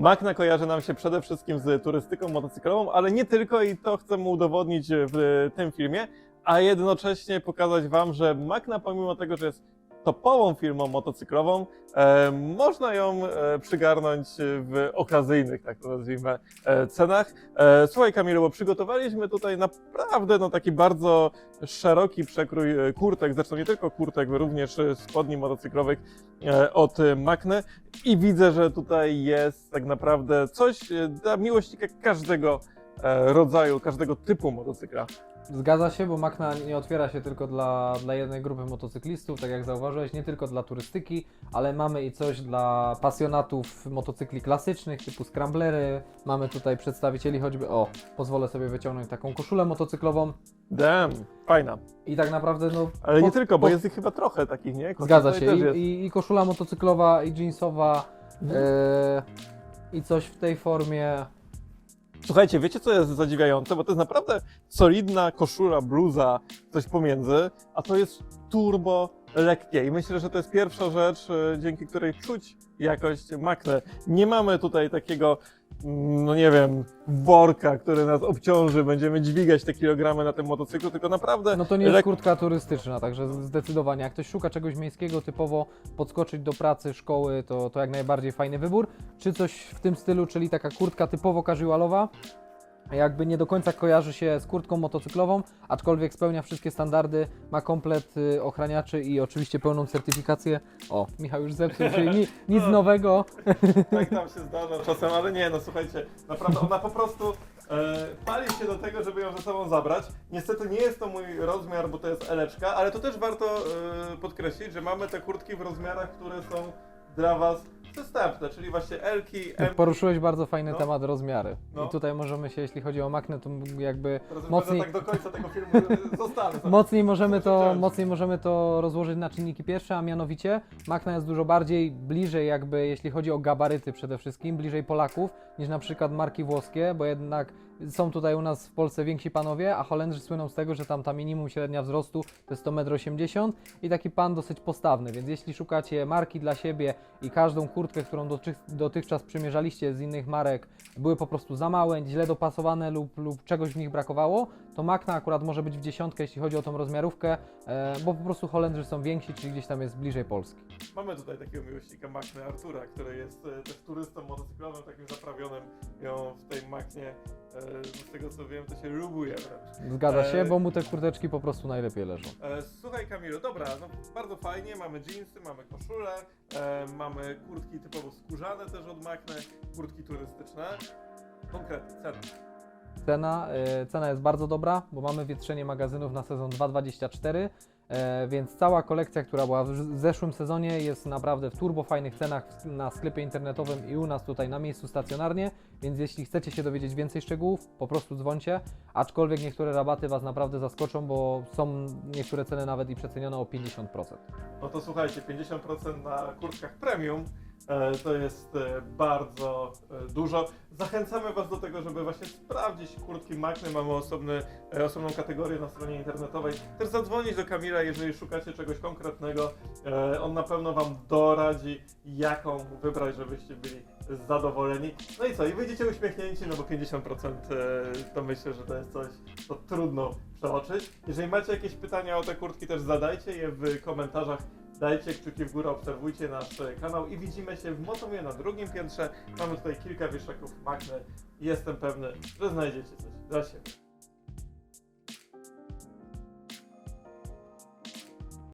Magna kojarzy nam się przede wszystkim z turystyką motocyklową, ale nie tylko i to chcemy udowodnić w tym filmie, a jednocześnie pokazać Wam, że Magna pomimo tego, że jest topową firmą motocyklową, e, można ją e, przygarnąć w okazyjnych, tak to nazwijmy, e, cenach. E, słuchaj Kamilu, bo przygotowaliśmy tutaj naprawdę no, taki bardzo szeroki przekrój e, kurtek, zresztą nie tylko kurtek, również spodni motocyklowych e, od Magny i widzę, że tutaj jest tak naprawdę coś e, dla miłośnika każdego e, rodzaju, każdego typu motocykla. Zgadza się, bo Makna nie otwiera się tylko dla, dla jednej grupy motocyklistów, tak jak zauważyłeś, nie tylko dla turystyki, ale mamy i coś dla pasjonatów motocykli klasycznych, typu scramblery. Mamy tutaj przedstawicieli choćby, o, pozwolę sobie wyciągnąć taką koszulę motocyklową Damn, fajna. i tak naprawdę, no... Ale nie tylko, bo pod- jest ich chyba trochę takich, nie? Zgadza się. I, i, i koszula motocyklowa, i jeansowa, Mhm. e, i coś w tej formie... Słuchajcie, wiecie co jest zadziwiające? Bo to jest naprawdę solidna koszula, bluza, coś pomiędzy, a to jest turbo lekkie. I myślę, że to jest pierwsza rzecz, e, dzięki której czuć jakość maknę. Nie mamy tutaj takiego, mm, no nie wiem, worka, który nas obciąży, będziemy dźwigać te kilogramy na tym motocyklu, tylko naprawdę No to nie jest kurtka turystyczna, także zdecydowanie. Jak ktoś szuka czegoś miejskiego, typowo podskoczyć do pracy, szkoły, to, to jak najbardziej fajny wybór. Czy coś w tym stylu, czyli taka kurtka typowo casualowa, jakby nie do końca kojarzy się z kurtką motocyklową, aczkolwiek spełnia wszystkie standardy, ma komplet y, ochraniaczy i oczywiście pełną certyfikację. O, Michał już zepsuł, czyli ni, nic nowego. Tak nam się zdarza czasem, ale nie, no słuchajcie, naprawdę ona po prostu e, pali się do tego, żeby ją ze sobą zabrać. Niestety nie jest to mój rozmiar, bo to jest eleczka, ale to też warto e, podkreślić, że mamy te kurtki w rozmiarach, które są dla Was przystępne, czyli właśnie Elki, M. Poruszyłeś bardzo fajny No. temat rozmiary. No. I tutaj możemy się, jeśli chodzi o maknę, to jakby już mocniej- będę tak do końca tego filmu zostanę. sobie. Mocniej możemy, to, mocniej możemy to rozłożyć na czynniki pierwsze, a mianowicie Magna jest dużo bardziej bliżej jakby, jeśli chodzi o gabaryty przede wszystkim, bliżej Polaków niż na przykład marki włoskie, bo jednak są tutaj u nas w Polsce więksi panowie, a Holendrzy słyną z tego, że tam ta minimum średnia wzrostu to jest 1,80 m i taki pan dosyć postawny, więc jeśli szukacie marki dla siebie i każdą kurtkę, którą dotych, dotychczas przymierzaliście z innych marek, były po prostu za małe, źle dopasowane lub, lub czegoś w nich brakowało, to Magna akurat może być w dziesiątkę, jeśli chodzi o tą rozmiarówkę, e, bo po prostu Holendrzy są więksi, czyli gdzieś tam jest bliżej Polski. Mamy tutaj takiego miłośnika Makny Artura, który jest e, też turystą motocyklowym, takim zaprawionym ją w tej Maknie. E, z tego co wiem, to się lubuje wręcz. Zgadza się, E, bo mu te kurteczki po prostu najlepiej leżą. E, Słuchaj Kamilu, dobra, no bardzo fajnie, mamy jeansy, mamy koszule, mamy kurtki typowo skórzane też od Makny, kurtki turystyczne. Konkretnie. Cena, e, cena jest bardzo dobra, bo mamy wietrzenie magazynów na sezon 2024, e, więc cała kolekcja, która była w zeszłym sezonie jest naprawdę w turbo fajnych cenach na sklepie internetowym i u nas tutaj na miejscu stacjonarnie, więc jeśli chcecie się dowiedzieć więcej szczegółów, po prostu dzwońcie, aczkolwiek niektóre rabaty Was naprawdę zaskoczą, bo są niektóre ceny nawet i przecenione o 50%. No to słuchajcie, 50% na kurtkach premium. e, to jest e, bardzo e, dużo. Zachęcamy Was do tego, żeby właśnie sprawdzić kurtki Makny. Mamy osobny, e, osobną kategorię na stronie internetowej. Też zadzwonić do Kamila, jeżeli szukacie czegoś konkretnego. E, On na pewno Wam doradzi, jaką wybrać, żebyście byli zadowoleni. No i co? I wyjdziecie uśmiechnięci, no bo 50% e, to myślę, że to jest coś, co trudno przeoczyć. Jeżeli macie jakieś pytania o te kurtki, też zadajcie je w komentarzach. Dajcie kciuki w górę, obserwujcie nasz e, kanał i widzimy się w Motomie na drugim piętrze. Mamy tutaj kilka wieszaków magny i jestem pewny, że znajdziecie coś dla siebie.